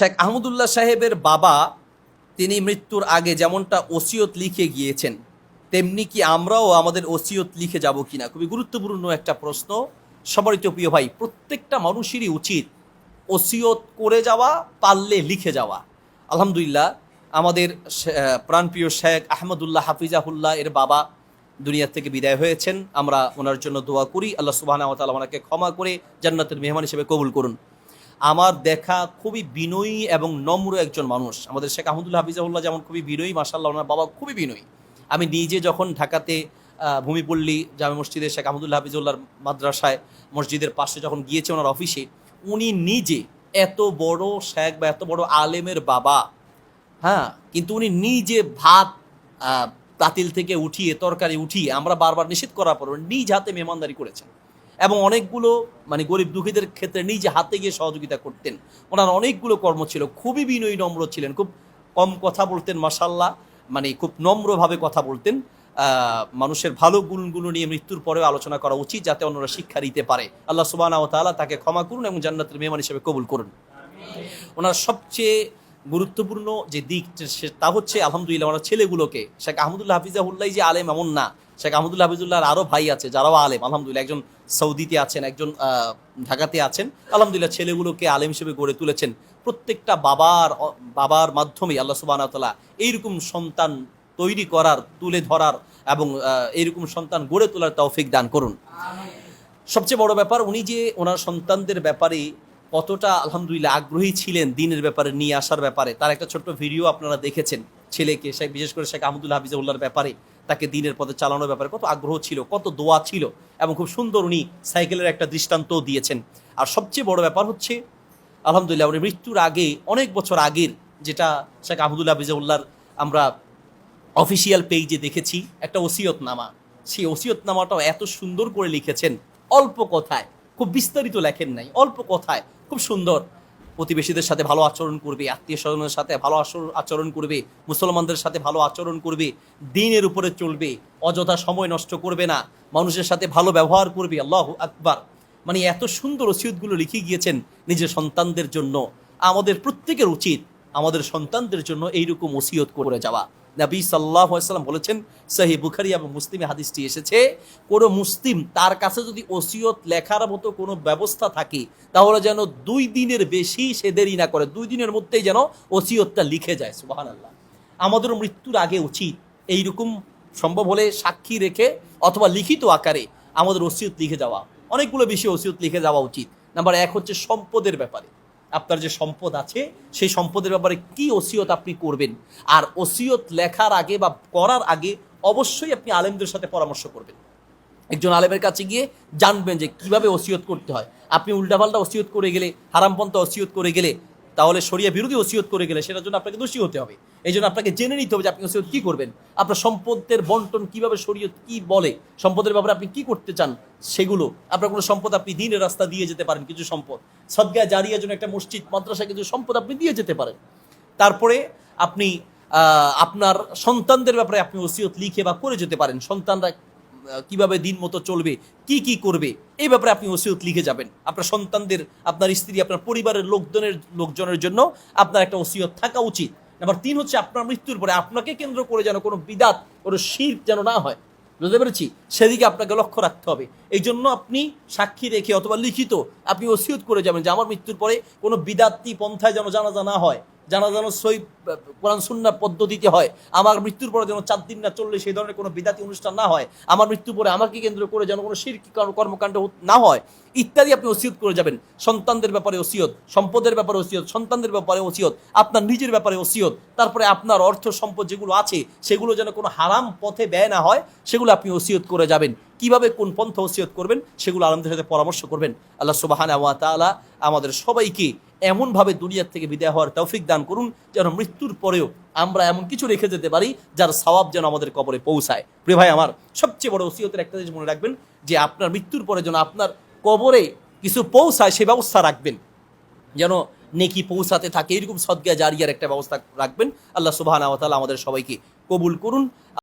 শেখ আহমদুল্লাহ সাহেবের বাবা তিনি মৃত্যুর আগে যেমনটা ওসিয়ত লিখে গিয়েছেন, তেমনি কি আমরাও আমাদের ওসিয়ত লিখে যাব কিনা? খুবই গুরুত্বপূর্ণ একটা প্রশ্ন। সবারই তো প্রিয় ভাই, প্রত্যেকটা মানুষেরই উচিত ওসিয়ত করে যাওয়া, পারলে লিখে যাওয়া। আলহামদুলিল্লাহ, আমাদের প্রাণপ্রিয় শেখ আহমদুল্লাহ হাফিজাহুল্লাহ এর বাবা দুনিয়া থেকে বিদায় হয়েছেন। আমরা ওনার জন্য দোয়া করি। আল্লাহ সুবাহ ওনাকে ক্ষমা করে জান্নাতের মেহমান হিসেবে কবুল করুন। আমার দেখা খুবই বিনয়ী এবং নম্র একজন মানুষ। আমাদের শেখ আহমদুল্লাহ হাফিজাহুল্লাহ যেমন খুবই বিনয়ী মাসাল্লাহ ওনার বাবা খুবই বিনয়ী। আমি নিজে যখন ঢাকাতে ভূমিপল্লী জামে মসজিদে শেখ আহমদুল্লাহ হাফিজুল্লাহর মাদ্রাসায়, মসজিদের পাশে যখন গিয়েছে ওনার অফিসে, উনি নিজে এত বড় শেখ বা এত বড় আলেমের বাবা হ্যাঁ কিন্তু উনি নিজে ভাত তাতিল থেকে উঠিয়ে, তরকারি উঠিয়ে আমরা বারবার নিষেধ করার পর নিজ হাতে মেহমানদারি করেছেন। এবং অনেকগুলো মানে গরিব দুঃখীদের ক্ষেত্রে নিজে হাতে গিয়ে সহযোগিতা করতেন। ওনার অনেকগুলো কর্ম ছিল, খুবই বিনয়ী, নম্র ছিলেন, খুব কম কথা বলতেন মাসাল্লাহ মানে খুব নম্রভাবে কথা বলতেন। মানুষের ভালো গুণগুলো নিয়ে মৃত্যুর পরেও আলোচনা করা উচিত যাতে অন্যরা শিক্ষা নিতে পারে। আল্লাহ সুবাহ তাআলা তাকে ক্ষমা করুন এবং জান্নাতের মেহমান হিসেবে কবুল করুন। ওনার সবচেয়ে গুরুত্বপূর্ণ যে দিক তা হচ্ছে, আলহামদুলিল্লাহ, ওনার ছেলেগুলোকে, শেখ আহমদুল্লাহ হাফিজাহুল্লাহ যে আলেম এমন না শেখ আহমদুল্লাহ হাফিজুল্লাহর আরও ভাই আছে, যারাও আলেম, আলহামদুলিল্লাহ। একজন সৌদিতে আছেন, একজন ঢাকাতে আছেন। আলহামদুলিল্লাহ ছেলেগুলোকে আলেম হিসেবে গড়ে তুলেছেন। প্রত্যেকটা বাবার বাবার মাধ্যমে আল্লাহ সুবাহ তাআলা এইরকম সন্তান তৈরি করার, তুলে ধরার এবং এইরকম সন্তান গড়ে তোলার তৌফিক দান করুন। সবচেয়ে বড় ব্যাপার, উনি যে ওনার সন্তানদের ব্যাপারে কতটা আলহামদুলিল্লাহ আগ্রহী ছিলেন দিনের ব্যাপারে নিয়ে আসার ব্যাপারে, তার একটা ছোট্ট ভিডিও আপনারা দেখেছেন ছেলেকে বিশেষ করে শেখ আহমদুল্লাহ হাফিজাউল্লাহর ব্যাপারে। তাকে দিনের পথে চালানোর ব্যাপারে কত আগ্রহ ছিল, কত দোয়া ছিল এবং খুব সুন্দর উনি সাইকেলের একটা দৃষ্টান্তও দিয়েছেন। আর সবচেয়ে বড় ব্যাপার হচ্ছে, আলহামদুলিল্লাহ উনি মৃত্যুর আগে, অনেক বছর আগের যেটা শেখ আহমদুল্লাহ হাফিজাউল্লাহর আমরা অফিসিয়াল পেজে দেখেছি, একটা ওসিয়তনামা। সেই ওসিয়তনামাটাও এত সুন্দর করে লিখেছেন, অল্প কথায়, খুব বিস্তারিত লেখেন নাই, অল্প কথায়, খুব সুন্দর। প্রতিবেশীদের সাথে ভালো আচরণ করবে আত্মীয় স্বজনের সাথে ভালো আচর- আচরণ করবে, মুসলমানদের সাথে ভালো আচরণ করবে, দিনের উপরে চলবে, অযথা সময় নষ্ট করবে না, মানুষের সাথে ভালো ব্যবহার করবে, আল্লাহ আকবার। মানে এত সুন্দর ওসিয়তগুলো লিখে গিয়েছেন নিজের সন্তানদের জন্য। আমাদের প্রত্যেকের উচিত আমাদের সন্তানদের জন্য এইরকম ওসিয়ত করে যাওয়া। নবী সাল্লাহ সাল্লাম বলেছেন সহি বুখারি এবং মুসলিমে হাদিসটি এসেছে, কোনো মুসলিম তার কাছে যদি ওসিয়ত লেখার মতো কোনো ব্যবস্থা থাকে, তাহলে যেন দুই দিনের বেশি সে দেরি না করে, দুই দিনের মধ্যেই যেন ওসিয়তটা লিখে যায় সুবাহান আল্লাহ আমাদের মৃত্যুর আগে উচিত এইরকম সম্ভব হলে সাক্ষী রেখে অথবা লিখিত আকারে আমাদের ওসিয়ত লিখে যাওয়া। অনেকগুলো বেশি ওসিয়ত লিখে যাওয়া উচিত। নাম্বার এক হচ্ছে সম্পদের ব্যাপারে। আপনার যে সম্পদ আছে, সেই সম্পদের ব্যাপারে কি ওসিয়ত আপনি করবেন? আর ওসিয়ত লেখার আগে বা করার আগে অবশ্যই আপনি আলেমদের সাথে পরামর্শ করবেন। একজন আলেমের কাছে গিয়ে জানবেন যে কীভাবে ওসিয়ত করতে হয়। আপনি উল্টাপাল্টা ওসিয়ত করে গেলে, হারামপন্থা ওসিয়ত করে গেলে তাহলে সরিয়া বিরোধী ওসিয়ত করে গেলে সেটার জন্য আপনাকে দোষী হতে হবে। এই জন্য আপনাকে জেনে নিতে হবে যে আপনি ওসিয়ত কি করবেন। আপনার সম্পদের বন্টন কীভাবে শরীয়ত কি বলে, সম্পদের ব্যাপারে আপনি কি করতে চান সেগুলো, আপনার কোনো সম্পদ আপনি দিনের রাস্তা দিয়ে যেতে পারেন, কিছু সম্পদ। সদ্গা জারিয়ার জন্য একটা মসজিদ মাদ্রাসা কিছু সম্পদ আপনি দিয়ে যেতে পারেন। তারপরে আপনি আপনার সন্তানদের ব্যাপারে আপনি ওসিয়ত লিখে বা করে যেতে পারেন। সন্তানরা কীভাবে দিন মতো চলবে, কি কি করবে, এই ব্যাপারে আপনি ওসিয়ত লিখে যাবেন। আপনার সন্তানদের, আপনার স্ত্রী, আপনার পরিবারের লোকজনের লোকজনের জন্য আপনার একটা ওসিয়ত থাকা উচিত। নাম্বার তিন হচ্ছে আপনার মৃত্যুর পরে আপনাকে কেন্দ্র করে যেন কোনো বিদাত, কোনো শির যেন না হয়। বুঝতে পেরেছি? সেদিকে আপনাকে লক্ষ্য রাখতে হবে। এই জন্য আপনি সাক্ষী রেখে অথবা লিখিত আপনি ওসিয়ত করে যাবেন যে আমার মৃত্যুর পরে কোনো বিদাত্তি পন্থায় যেন জানাজা না হয়। জানা যেন সই, কোরআন সুন্না পদ্ধতিতে হয়, আমার মৃত্যুর পরে যেন চার দিন না চললে সেই ধরনের কোনো বিদাতি অনুষ্ঠান না হয়, আমার মৃত্যুর পরে আমাকে কেন্দ্র করে যেন কোনো শির কর্মকাণ্ড না হয়, ইত্যাদি আপনি ওসিয়ত করে যাবেন। সন্তানদের ব্যাপারে ওসিয়ত, সম্পদের ব্যাপারে ওসিয়ত, সন্তানদের ব্যাপারে ওসিয়ত, আপনার নিজের ব্যাপারে ওসিয়ত, তারপরে আপনার অর্থ, সম্পদ যেগুলো আছে, সেগুলো যেন কোনো হারাম পথে ব্যয় না হয়, সেগুলো আপনি ওসিয়ত করে যাবেন। কীভাবে কোন পন্থা ওসিয়ত করবেন, সেগুলো আলমদের সাথে পরামর্শ করবেন। আল্লাহ সুবাহানা ওয়া তাআলা আমাদের সবাইকে এমনভাবে দুনিয়ার থেকে বিদায় হওয়ার তৌফিক দান করুন, যেন মৃত্যুর পরেও আমরা এমন কিছু রেখে যেতে পারি, যার সওয়াব যেন আমাদের কবরে পৌঁছায়। প্রিয় ভাই, আমার সবচেয়ে বড় ওসিয়তের একটা জিনিস মনে রাখবেন, যে আপনার মৃত্যুর পরে যেন আপনার কবরে কিছু পৌঁছায়, সে ব্যবস্থা রাখবেন। যেন নেকি পৌঁছাতে থাকে, এরকম সদ্গা জারিয়ার একটা ব্যবস্থা রাখবেন। আল্লাহ সুবাহ আমাদের সবাইকে কবুল করুন।